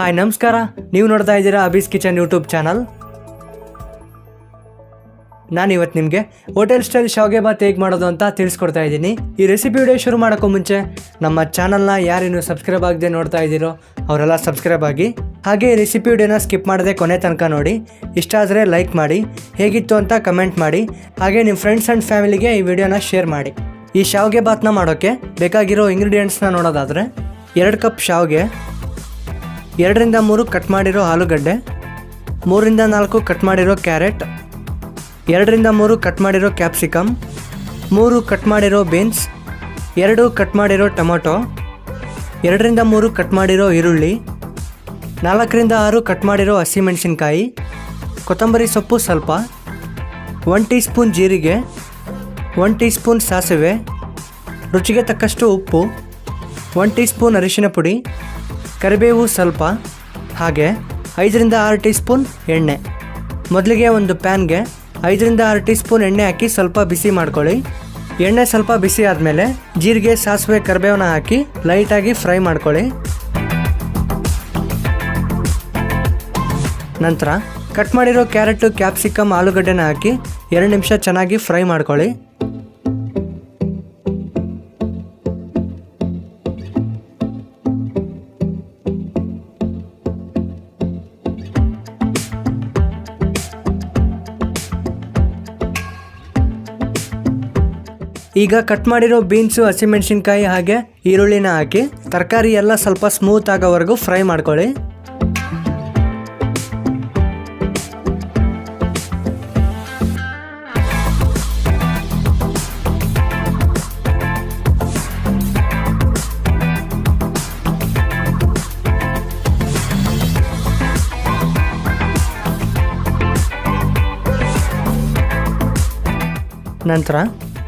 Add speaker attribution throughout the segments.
Speaker 1: Hi ನಮಸ್ಕಾರ. ನೀವು ನೋಡ್ತಾ ಇದ್ದೀರಾ ಅಬೀಸ್ ಕಿಚನ್ ಯೂಟ್ಯೂಬ್ ಚಾನಲ್ ನಾನು ಇವತ್ತು ನಿಮಗೆ ಹೋಟೆಲ್ ಸ್ಟೈಲ್ ಶಾವ್ಗೆ ಬಾತ್ ಹೇಗೆ ಮಾಡೋದು ಅಂತ ತಿಳಿಸ್ಕೊಡ್ತಾ ಇದ್ದೀನಿ. ಈ ರೆಸಿಪಿ ವಿಡಿಯೋ ಶುರು ಮಾಡೋಕ್ಕೂ ಮುಂಚೆ ನಮ್ಮ ಚಾನಲ್ನ ಯಾರೇನು ಸಬ್ಸ್ಕ್ರೈಬ್ ಆಗದೆ ನೋಡ್ತಾ ಇದ್ದೀರೋ ಅವರೆಲ್ಲ ಸಬ್ಸ್ಕ್ರೈಬ್ ಆಗಿ. ಹಾಗೆ ಈ ರೆಸಿಪಿ ವಿಡಿಯೋನ ಸ್ಕಿಪ್ ಮಾಡದೆ ಕೊನೆ ತನಕ ನೋಡಿ. ಇಷ್ಟ ಆದರೆ ಲೈಕ್ ಮಾಡಿ, ಹೇಗಿತ್ತು ಅಂತ ಕಮೆಂಟ್ ಮಾಡಿ. ಹಾಗೆ ನಿಮ್ಮ ಫ್ರೆಂಡ್ಸ್ ಆ್ಯಂಡ್ ಫ್ಯಾಮಿಲಿಗೆ ಈ ವಿಡಿಯೋನ ಶೇರ್ ಮಾಡಿ. ಈ ಶಾವ್ಗೆ ಬಾತ್ನ ಮಾಡೋಕ್ಕೆ ಬೇಕಾಗಿರೋ ಇಂಗ್ರೀಡಿಯೆಂಟ್ಸ್ನ ನೋಡೋದಾದರೆ ಎರಡು ಕಪ್ ಶಾವ್ಗೆ ಎರಡರಿಂದ ಮೂರು ಕಟ್ ಮಾಡಿರೋ ಆಲೂಗಡ್ಡೆ ಮೂರಿಂದ ನಾಲ್ಕು ಕಟ್ ಮಾಡಿರೋ ಕ್ಯಾರೆಟ್, ಎರಡರಿಂದ ಮೂರು ಕಟ್ ಮಾಡಿರೋ ಕ್ಯಾಪ್ಸಿಕಮ್ ಮೂರು ಕಟ್ ಮಾಡಿರೋ ಬೀನ್ಸ್, ಎರಡು ಕಟ್ ಮಾಡಿರೋ ಟೊಮೊಟೊ, ಎರಡರಿಂದ ಮೂರು ಕಟ್ ಮಾಡಿರೋ ಈರುಳ್ಳಿ, ನಾಲ್ಕರಿಂದ ಆರು ಕಟ್ ಮಾಡಿರೋ ಹಸಿಮೆಣಸಿನ್ಕಾಯಿ, ಕೊತ್ತಂಬರಿ ಸೊಪ್ಪು ಸ್ವಲ್ಪ ಒನ್ ಟೀ ಸ್ಪೂನ್ ಜೀರಿಗೆ ಒನ್ ಟೀ ಸ್ಪೂನ್ ಸಾಸಿವೆ, ರುಚಿಗೆ ತಕ್ಕಷ್ಟು ಉಪ್ಪು ಒನ್ ಟೀ ಸ್ಪೂನ್ ಅರಿಶಿನ ಪುಡಿ ಕರಿಬೇವು ಸ್ವಲ್ಪ, ಹಾಗೆ ಐದರಿಂದ ಆರು ಟೀ ಸ್ಪೂನ್ ಎಣ್ಣೆ. ಮೊದಲಿಗೆ ಒಂದು ಪ್ಯಾನ್ಗೆ ಐದರಿಂದ ಆರು ಟೀ ಸ್ಪೂನ್ ಎಣ್ಣೆ ಹಾಕಿ ಸ್ವಲ್ಪ ಬಿಸಿ ಮಾಡ್ಕೊಳ್ಳಿ. ಎಣ್ಣೆ ಸ್ವಲ್ಪ ಬಿಸಿ ಆದಮೇಲೆ ಜೀರಿಗೆ, ಸಾಸಿವೆ, ಕರಿಬೇವನ್ನ ಹಾಕಿ ಲೈಟಾಗಿ ಫ್ರೈ ಮಾಡ್ಕೊಳ್ಳಿ. ನಂತರ ಕಟ್ ಮಾಡಿರೋ ಕ್ಯಾರೆಟು, ಕ್ಯಾಪ್ಸಿಕಮ್, ಆಲೂಗಡ್ಡೆನ ಹಾಕಿ ಎರಡು ನಿಮಿಷ ಚೆನ್ನಾಗಿ ಫ್ರೈ ಮಾಡ್ಕೊಳ್ಳಿ. ಈಗ ಕಟ್ ಮಾಡಿರೋ ಬೀನ್ಸು ಹಸಿಮೆಣಸಿನ್ಕಾಯಿ ಹಾಗೆ ಈರುಳ್ಳಿನ ಹಾಕಿ ತರಕಾರಿ ಎಲ್ಲ ಸ್ವಲ್ಪ ಸ್ಮೂತ್ ಆಗೋವರೆಗೂ ಫ್ರೈ ಮಾಡ್ಕೊಳ್ಳಿ. ನಂತರ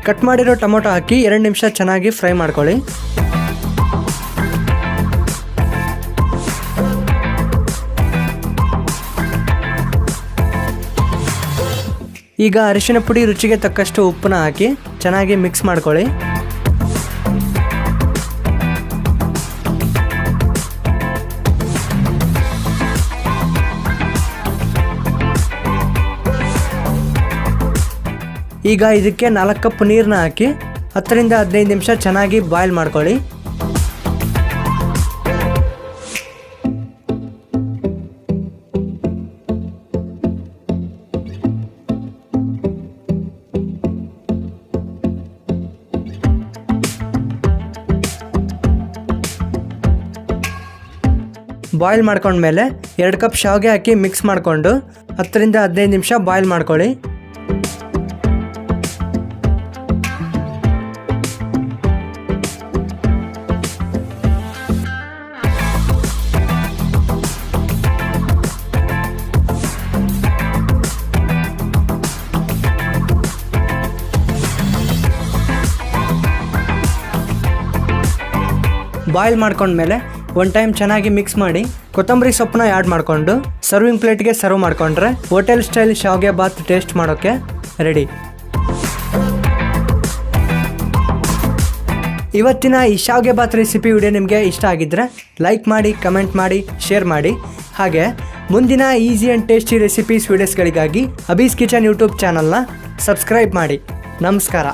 Speaker 1: ಕಟ್ ಮಾಡಿರೋ ಟೊಮೊಟೊ ಹಾಕಿ ಎರಡು ನಿಮಿಷ ಚೆನ್ನಾಗಿ ಫ್ರೈ ಮಾಡ್ಕೊಳ್ಳಿ. ಈಗ ಅರಿಶಿನ ಪುಡಿ ರುಚಿಗೆ ತಕ್ಕಷ್ಟು ಉಪ್ಪನ್ನ ಹಾಕಿ ಚೆನ್ನಾಗಿ ಮಿಕ್ಸ್ ಮಾಡ್ಕೊಳ್ಳಿ. ಈಗ ಇದಕ್ಕೆ ನಾಲ್ಕು ಕಪ್ ನೀರನ್ನ ಹಾಕಿ ಹತ್ತರಿಂದ ಹದಿನೈದು ನಿಮಿಷ ಚೆನ್ನಾಗಿ ಬಾಯ್ಲ್ ಮಾಡ್ಕೊಳ್ಳಿ. ಬಾಯ್ಲ್ ಮಾಡ್ಕೊಂಡ್ಮೇಲೆ ಎರಡು ಕಪ್ ಶಾವಿಗೆ ಹಾಕಿ ಮಿಕ್ಸ್ ಮಾಡಿಕೊಂಡು ಹತ್ತರಿಂದ ಹದಿನೈದು ನಿಮಿಷ ಬಾಯ್ಲ್ ಮಾಡ್ಕೊಳ್ಳಿ. ಬಾಯ್ಲ್ ಮಾಡ್ಕೊಂಡ್ಮೇಲೆ ಒನ್ ಟೈಮ್ ಚೆನ್ನಾಗಿ ಮಿಕ್ಸ್ ಮಾಡಿ ಕೊತ್ತಂಬರಿ ಸೊಪ್ಪನ್ನ ಆ್ಯಡ್ ಮಾಡಿಕೊಂಡು ಸರ್ವಿಂಗ್ ಪ್ಲೇಟ್ಗೆ ಸರ್ವ್ ಮಾಡಿಕೊಂಡ್ರೆ ಹೋಟೆಲ್ ಸ್ಟೈಲ್ ಶಾವ್ಗೆ ಬಾತ್ ಟೇಸ್ಟ್ ಮಾಡೋಕ್ಕೆ ರೆಡಿ ಇವತ್ತಿನ ಈ ಶಾವ್ಗೆ ಬಾತ್ ರೆಸಿಪಿ ವಿಡಿಯೋ ನಿಮಗೆ ಇಷ್ಟ ಆಗಿದ್ದರೆ ಲೈಕ್ ಮಾಡಿ ಕಮೆಂಟ್ ಮಾಡಿ ಶೇರ್ ಮಾಡಿ. ಹಾಗೆ ಮುಂದಿನ ಈಸಿ ಆ್ಯಂಡ್ ಟೇಸ್ಟಿ ರೆಸಿಪೀಸ್ ವಿಡಿಯೋಸ್ಗಳಿಗಾಗಿ ಅಬೀಸ್ ಕಿಚನ್ ಯೂಟ್ಯೂಬ್ ಚಾನಲ್ನ ಸಬ್ಸ್ಕ್ರೈಬ್ ಮಾಡಿ. ನಮಸ್ಕಾರ.